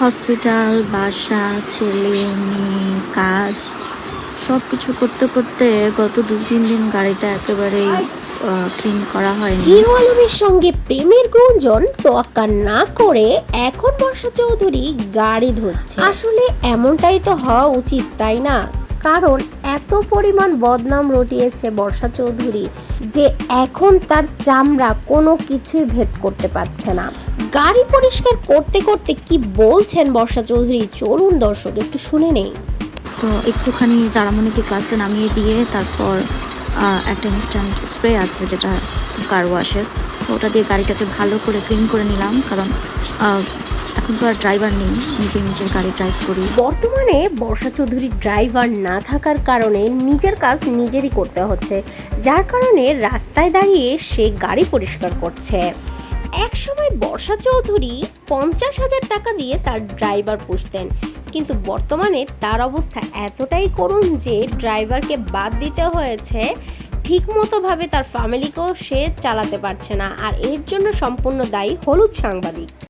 Hospital বাসা ছেলে মেয়ে কাজ সব কিছু করতে করতে গত দু তিন দিন গাড়িটা একেবারেই ক্লিন করা হয়নি। হিরো আলমের সঙ্গে প্রেমের গুঞ্জন তোয়াক্কা না করে এখন বর্ষা চৌধুরী গাড়ি ধরছে। আসলে এমনটাই তো হওয়া উচিত তাই না? কারণ এত পরিমাণ বদনাম রটিয়েছে বর্ষা চৌধুরী যে এখন তার চামড়া কোনো কিছুই ভেদ করতে পারছে না। গাড়ি পরিষ্কার করতে করতে কি বলছেন বর্ষা চৌধুরী? চলুন দর্শক, একটু শুনে নেই। তো একটুখানি জারামণিকে ক্লাসে নামিয়ে দিয়ে তারপর একটা ইনস্ট্যান্ট স্প্রে আছে যেটা কার ওয়াশের ওটা দিয়ে গাড়িটাকে ভালো করে ক্লিন করে নিলাম, কারণ এখন তো আর ড্রাইভার নেই। নিজে নিজের গাড়ি ড্রাইভ করি। বর্তমানে বর্ষা চৌধুরীর ড্রাইভার না থাকার কারণে নিজের কাজ নিজেরই করতে হচ্ছে। যার কারণে রাস্তায় দাঁড়িয়ে সে গাড়ি পরিষ্কার করছে। এক সময় বর্ষা চৌধুরী পঞ্চাশ হাজার টাকা দিয়ে তার ড্রাইভার পুষতেন। কিন্তু বর্তমানে তার অবস্থা এতটাই করুণ যে ড্রাইভারকে বাদ দিতে হয়েছে। ঠিকমতোভাবে তার ফ্যামিলিকেও সে চালাতে পারছে না। আর এর জন্য সম্পূর্ণ দায়ী হলুদ সাংবাদিক।